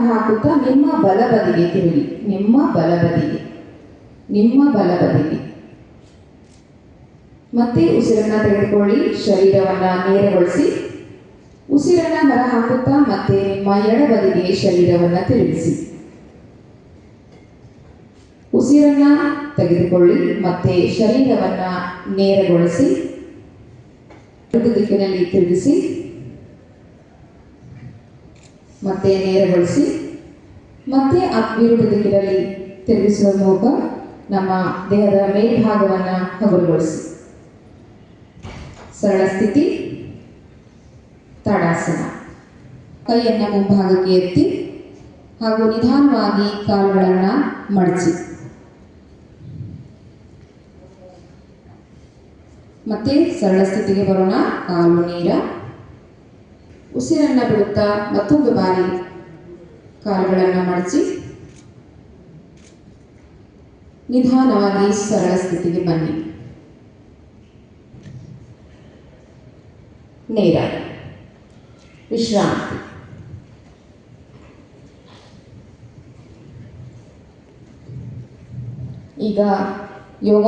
ಹೊರಹಾಕುತ್ತಾ ನಿಮ್ಮ ಬಲಬದಿಗೆ ತಿರುಗಿ. ನಿಮ್ಮ ಬಲಬದಿಗೆ. ನಿಮ್ಮ ಬಲಬದಿಗೆ. ಮತ್ತೆ ಉಸಿರನ್ನ ತೆಗೆದುಕೊಳ್ಳಿ. ಶರೀರವನ್ನ ನೇರಗೊಳಿಸಿ. ಉಸಿರನ್ನ ಹೊರಹಾಕುತ್ತಾ ಮತ್ತೆ ನಿಮ್ಮ ಎಡಬದಿಗೆ ಶರೀರವನ್ನ ತಿರುಗಿಸಿ. ಉಸಿರನ್ನ ತೆಗೆದುಕೊಳ್ಳಿ. ಮತ್ತೆ ಶರೀರವನ್ನ ನೇರಗೊಳಿಸಿ. ದಿಕ್ಕಿನಲ್ಲಿ ತಿರುಗಿಸಿ. ಮತ್ತೆ ನೇರಗೊಳಿಸಿ, ಮತ್ತೆ ಆ ವಿರುದ್ಧ ದಿಕ್ಕಿನಲ್ಲಿ ತಿರುಗಿಸುವ ಮೂಲಕ ನಮ್ಮ ದೇಹದ ಮೇಲ್ಭಾಗವನ್ನು ಹಗುರಗೊಳಿಸಿ. ಸರಳ ಸ್ಥಿತಿ, ತಡಾಸನ. ಕೈಯನ್ನು ಮುಂಭಾಗಕ್ಕೆ ಎತ್ತಿ ಹಾಗೂ ನಿಧಾನವಾಗಿ ಕಾಲುಗಳನ್ನು ಮಡಚಿ. ಮತ್ತೆ ಸರಳ ಸ್ಥಿತಿಗೆ ಬರೋಣ. ಕಾಲು ನೀರ. ಉಸಿರನ್ನ ಬಿಡುತ್ತಾ ಮತ್ತೊಂದು ಬಾರಿ ಕಾಲುಗಳನ್ನು ಮಡಚಿ ನಿಧಾನವಾಗಿ ಸರಳ ಸ್ಥಿತಿಗೆ ಬನ್ನಿ. ನೇರ ವಿಶ್ರಾಂತಿ. ಈಗ ಯೋಗ